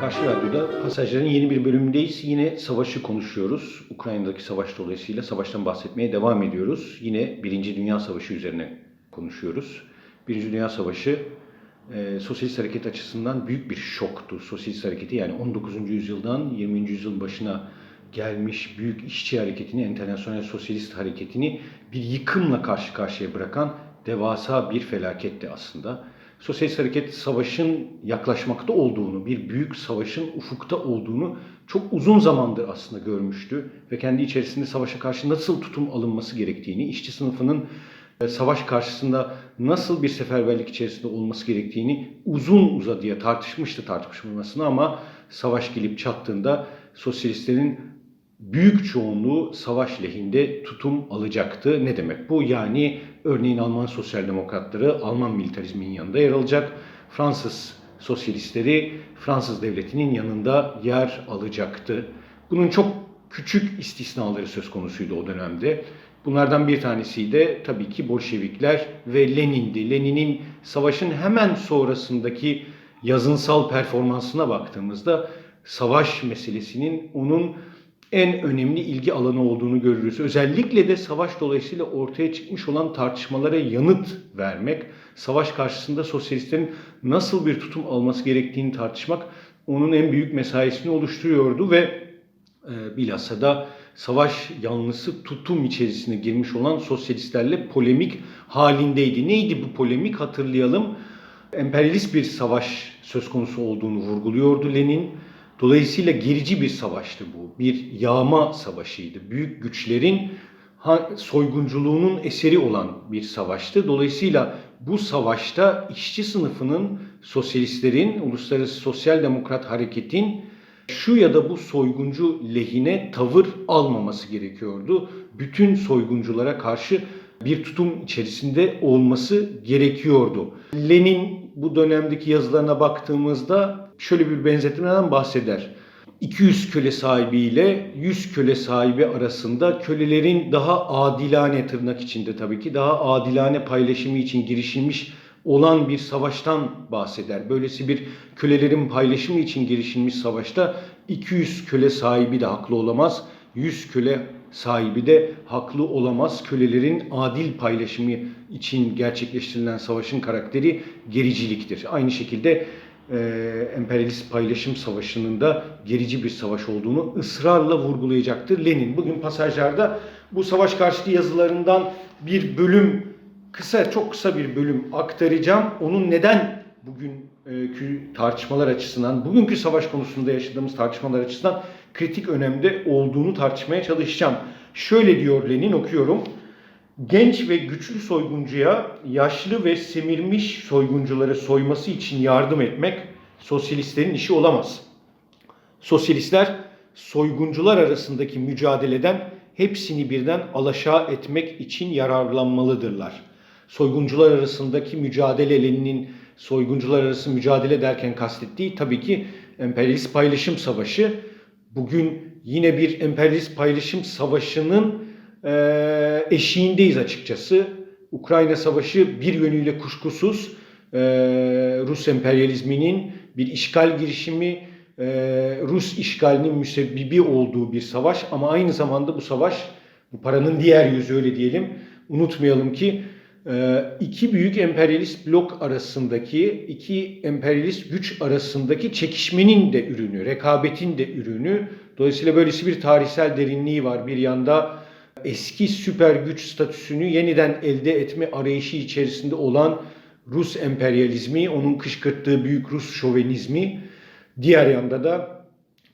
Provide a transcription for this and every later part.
Karşı Radyo'da Pasajların yeni bir bölümündeyiz. Yine savaşı konuşuyoruz. Ukrayna'daki savaş dolayısıyla savaştan bahsetmeye devam ediyoruz. Yine Birinci Dünya Savaşı üzerine konuşuyoruz. Birinci Dünya Savaşı e, sosyalist hareket açısından büyük bir şoktu. Sosyalist hareketi yani 19. yüzyıldan 20. yüzyılın başına gelmiş büyük işçi hareketini, internasyonel sosyalist hareketini bir yıkımla karşı karşıya bırakan devasa bir felaketti aslında. Sosyalist hareket savaşın yaklaşmakta olduğunu, bir büyük savaşın ufukta olduğunu çok uzun zamandır aslında görmüştü ve kendi içerisinde savaşa karşı nasıl tutum alınması gerektiğini, işçi sınıfının e, savaş karşısında nasıl bir seferberlik içerisinde olması gerektiğini uzun uzadıya tartışmıştı tartışılmasını ama savaş gelip çattığında sosyalistlerin büyük çoğunluğu savaş lehinde tutum alacaktı. Ne demek bu? Yani örneğin Alman sosyal demokratları Alman militarizmin yanında yer alacak. Fransız sosyalistleri Fransız devletinin yanında yer alacaktı. Bunun çok küçük istisnaları söz konusuydu o dönemde. Bunlardan bir tanesi de tabii ki Bolşevikler ve Lenin'di. Lenin'in savaşın hemen sonrasındaki yazınsal performansına baktığımızda savaş meselesinin onun en önemli ilgi alanı olduğunu görürüz. Özellikle de savaş dolayısıyla ortaya çıkmış olan tartışmalara yanıt vermek, savaş karşısında sosyalistlerin nasıl bir tutum alması gerektiğini tartışmak onun en büyük mesaisini oluşturuyordu ve e, bilhassa da savaş yanlısı tutum içerisine girmiş olan sosyalistlerle polemik halindeydi. Neydi bu polemik hatırlayalım. Emperyalist bir savaş söz konusu olduğunu vurguluyordu Lenin. Dolayısıyla gerici bir savaştı bu. Bir yağma savaşıydı. Büyük güçlerin soygunculuğunun eseri olan bir savaştı. Dolayısıyla bu savaşta işçi sınıfının, sosyalistlerin, uluslararası sosyal demokrat hareketin şu ya da bu soyguncu lehine tavır almaması gerekiyordu. Bütün soygunculara karşı bir tutum içerisinde olması gerekiyordu. Lenin bu dönemdeki yazılarına baktığımızda şöyle bir benzetmeden bahseder. 200 köle sahibi ile 100 köle sahibi arasında kölelerin daha adilane tırnak içinde tabii ki daha adilane paylaşımı için girişilmiş olan bir savaştan bahseder. Böylesi bir kölelerin paylaşımı için girişilmiş savaşta 200 köle sahibi de haklı olamaz. 100 köle sahibi de haklı olamaz. Kölelerin adil paylaşımı için gerçekleştirilen savaşın karakteri gericiliktir. Aynı şekilde e, emperyalist paylaşım savaşının da gerici bir savaş olduğunu ısrarla vurgulayacaktır Lenin. Bugün pasajlarda bu savaş karşıtı yazılarından bir bölüm kısa çok kısa bir bölüm aktaracağım. Onun neden bugünkü tartışmalar açısından, bugünkü savaş konusunda yaşadığımız tartışmalar açısından kritik önemde olduğunu tartışmaya çalışacağım. Şöyle diyor Lenin okuyorum. Genç ve güçlü soyguncuya yaşlı ve semirmiş soyguncuları soyması için yardım etmek sosyalistlerin işi olamaz. Sosyalistler soyguncular arasındaki mücadeleden hepsini birden alaşağı etmek için yararlanmalıdırlar. Soyguncular arasındaki mücadele Lenin'in soyguncular arası mücadele derken kastettiği tabii ki emperyalist paylaşım savaşı. Bugün yine bir emperyalist paylaşım savaşının e, eşiğindeyiz açıkçası. Ukrayna Savaşı bir yönüyle kuşkusuz e, Rus emperyalizminin bir işgal girişimi, e, Rus işgalinin müsebbibi olduğu bir savaş ama aynı zamanda bu savaş, bu paranın diğer yüzü öyle diyelim, unutmayalım ki iki büyük emperyalist blok arasındaki, iki emperyalist güç arasındaki çekişmenin de ürünü, rekabetin de ürünü. Dolayısıyla böylesi bir tarihsel derinliği var. Bir yanda eski süper güç statüsünü yeniden elde etme arayışı içerisinde olan Rus emperyalizmi, onun kışkırttığı büyük Rus şovenizmi, diğer yanda da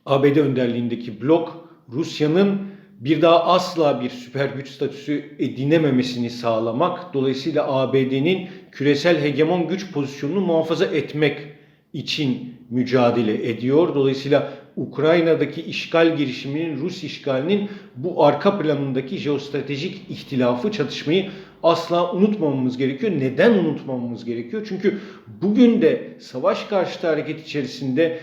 ABD önderliğindeki blok Rusya'nın bir daha asla bir süper güç statüsü edinememesini sağlamak, dolayısıyla ABD'nin küresel hegemon güç pozisyonunu muhafaza etmek için mücadele ediyor. Dolayısıyla Ukrayna'daki işgal girişiminin, Rus işgalinin bu arka planındaki jeostratejik ihtilafı, çatışmayı asla unutmamamız gerekiyor. Neden unutmamamız gerekiyor? Çünkü bugün de savaş karşıtı hareket içerisinde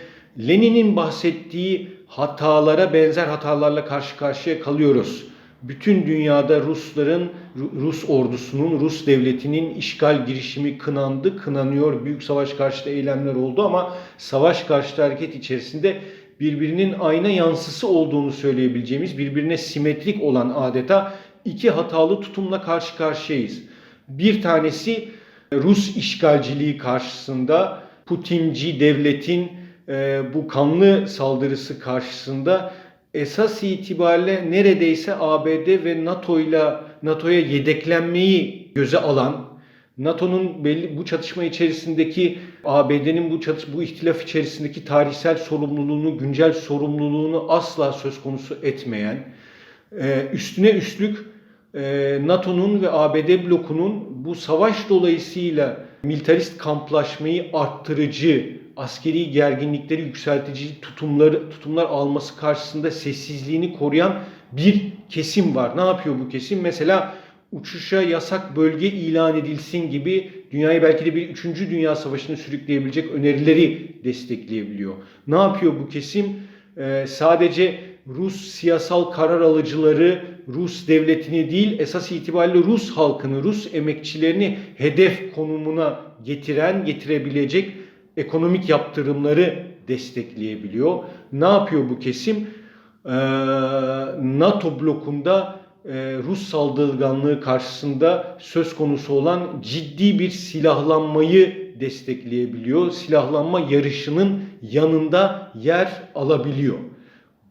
Lenin'in bahsettiği hatalara benzer hatalarla karşı karşıya kalıyoruz. bütün dünyada Rusların, Ru- Rus ordusunun, Rus devletinin işgal girişimi kınandı, kınanıyor. Büyük savaş karşıtı eylemler oldu ama savaş karşıtı hareket içerisinde birbirinin ayna yansısı olduğunu söyleyebileceğimiz, birbirine simetrik olan adeta iki hatalı tutumla karşı karşıyayız. Bir tanesi Rus işgalciliği karşısında Putinci devletin e, bu kanlı saldırısı karşısında esas itibariyle neredeyse ABD ve NATO ile NATO'ya yedeklenmeyi göze alan NATO'nun belli bu çatışma içerisindeki ABD'nin bu çatış bu ihtilaf içerisindeki tarihsel sorumluluğunu, güncel sorumluluğunu asla söz konusu etmeyen, e, üstüne üstlük e, NATO'nun ve ABD blokunun bu savaş dolayısıyla militarist kamplaşmayı arttırıcı, askeri gerginlikleri yükseltici tutumları tutumlar alması karşısında sessizliğini koruyan bir kesim var. Ne yapıyor bu kesim? Mesela uçuşa yasak bölge ilan edilsin gibi dünyayı belki de bir 3. Dünya Savaşı'nı sürükleyebilecek önerileri destekleyebiliyor. Ne yapıyor bu kesim? Ee, sadece Rus siyasal karar alıcıları, Rus devletini değil esas itibariyle Rus halkını, Rus emekçilerini hedef konumuna getiren, getirebilecek ekonomik yaptırımları destekleyebiliyor. Ne yapıyor bu kesim? Ee, NATO blokunda Rus saldırganlığı karşısında söz konusu olan ciddi bir silahlanmayı destekleyebiliyor. Silahlanma yarışının yanında yer alabiliyor.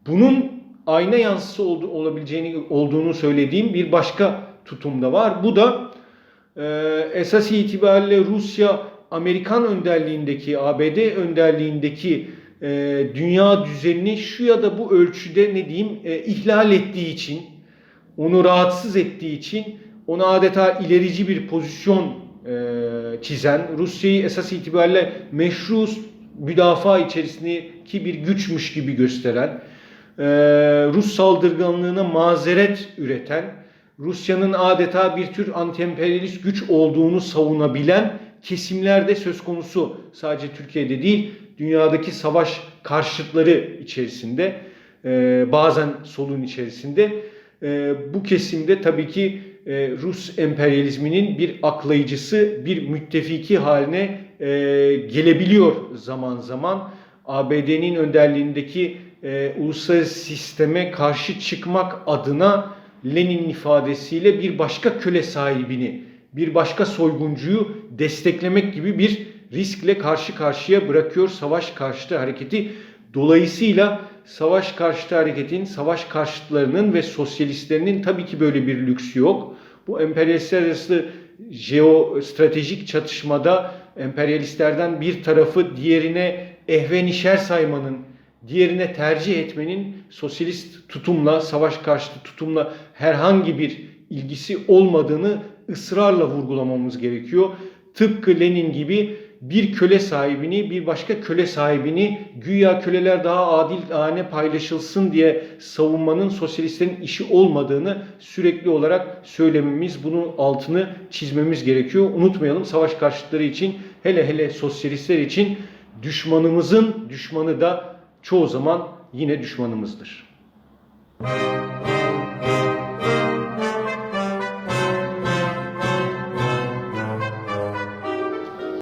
Bunun ayna yansısı olabileceğini olduğunu söylediğim bir başka tutum da var. Bu da e, esas itibariyle Rusya Amerikan önderliğindeki, ABD önderliğindeki e, dünya düzenini şu ya da bu ölçüde ne diyeyim e, ihlal ettiği için, onu rahatsız ettiği için ona adeta ilerici bir pozisyon e, çizen, Rusya'yı esas itibariyle meşru müdafaa içerisindeki bir güçmüş gibi gösteren, e, Rus saldırganlığına mazeret üreten, Rusya'nın adeta bir tür anti-emperyalist güç olduğunu savunabilen kesimler de söz konusu. Sadece Türkiye'de değil, dünyadaki savaş karşıtları içerisinde, e, bazen solun içerisinde. E, bu kesimde tabii ki e, Rus emperyalizminin bir aklayıcısı, bir müttefiki haline e, gelebiliyor zaman zaman. ABD'nin önderliğindeki e, uluslararası sisteme karşı çıkmak adına Lenin ifadesiyle bir başka köle sahibini, bir başka soyguncuyu desteklemek gibi bir riskle karşı karşıya bırakıyor savaş karşıtı hareketi. Dolayısıyla savaş karşıtı hareketin, savaş karşıtlarının ve sosyalistlerinin tabii ki böyle bir lüksü yok. Bu emperyalistler arası jeostratejik çatışmada emperyalistlerden bir tarafı diğerine ehvenişer saymanın, diğerine tercih etmenin sosyalist tutumla, savaş karşıtı tutumla herhangi bir ilgisi olmadığını ısrarla vurgulamamız gerekiyor. Tıpkı Lenin gibi bir köle sahibini, bir başka köle sahibini güya köleler daha adil hane paylaşılsın diye savunmanın sosyalistlerin işi olmadığını sürekli olarak söylememiz, bunun altını çizmemiz gerekiyor. Unutmayalım savaş karşıtları için, hele hele sosyalistler için düşmanımızın düşmanı da çoğu zaman yine düşmanımızdır.